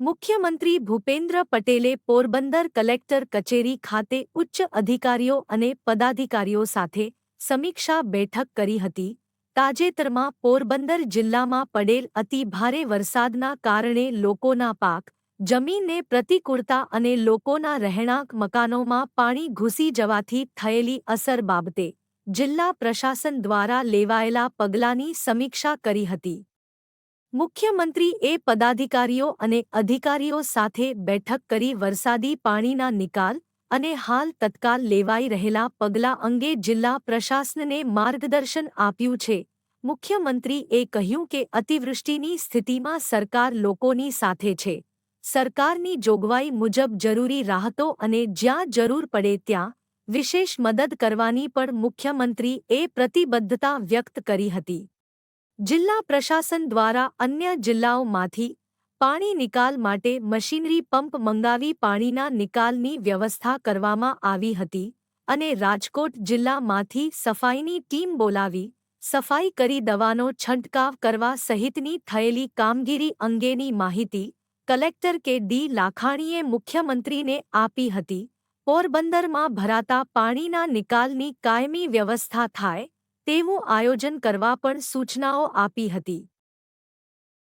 મુખ્યમંત્રી ભૂપેન્દ્ર પટેલે પોરબંદર કલેક્ટર કચેરી ખાતે ઉચ્ચ અધિકારીઓ અને પદાધિકારીઓ સાથે સમીક્ષા બેઠક કરી હતી. તાજેતરમાં પોરબંદર જિલ્લામાં પડેલ અતિ ભારે વરસાદના કારણે લોકોના પાક, જમીનને પ્રતિકૂળતા અને લોકોના રહેણાંક મકાનોમાં પાણી ઘૂસી જવાથી થયેલી અસર બાબતે જિલ્લા પ્રશાસન દ્વારા લેવાયેલા પગલાંની સમીક્ષા કરી હતી. મુખ્યમંત્રી એ પદાધિકારીઓ અને અધિકારીઓ સાથે બેઠક કરી વરસાદી પાણીના નિકાલ અને હાલ તત્કાલ લેવાઈ રહેલા પગલાં અંગે જિલ્લા પ્રશાસનને માર્ગદર્શન આપ્યું છે. મુખ્યમંત્રીએ કહ્યું કે અતિવૃષ્ટિની સ્થિતિમાં સરકાર લોકોની સાથે છે. સરકારની જોગવાઈ મુજબ જરૂરી રાહતો અને જ્યાં જરૂર પડે ત્યાં વિશેષ મદદ કરવાની પણ મુખ્યમંત્રી એ પ્રતિબદ્ધતા વ્યક્ત કરી હતી. જિલ્લા પ્રશાસન દ્વારા અન્ય જિલ્લાઓમાંથી પાણી નિકાલ માટે મશીનરી પંપ મંગાવી પાણીના નિકાલની વ્યવસ્થા કરવામાં આવી હતી અને રાજકોટ જિલ્લામાંથી સફાઈની ટીમ બોલાવી સફાઈ કરી દવાનો છંટકાવ કરવા સહિતની થયેલી કામગીરી અંગેની માહિતી કલેક્ટર કે ડી લાખાણીએ મુખ્યમંત્રીને આપી હતી. પોરબંદરમાં ભરાતા પાણીના નિકાલની કાયમી વ્યવસ્થા થાય તેવું આયોજન કરવા પણ સૂચનાઓ આપી હતી.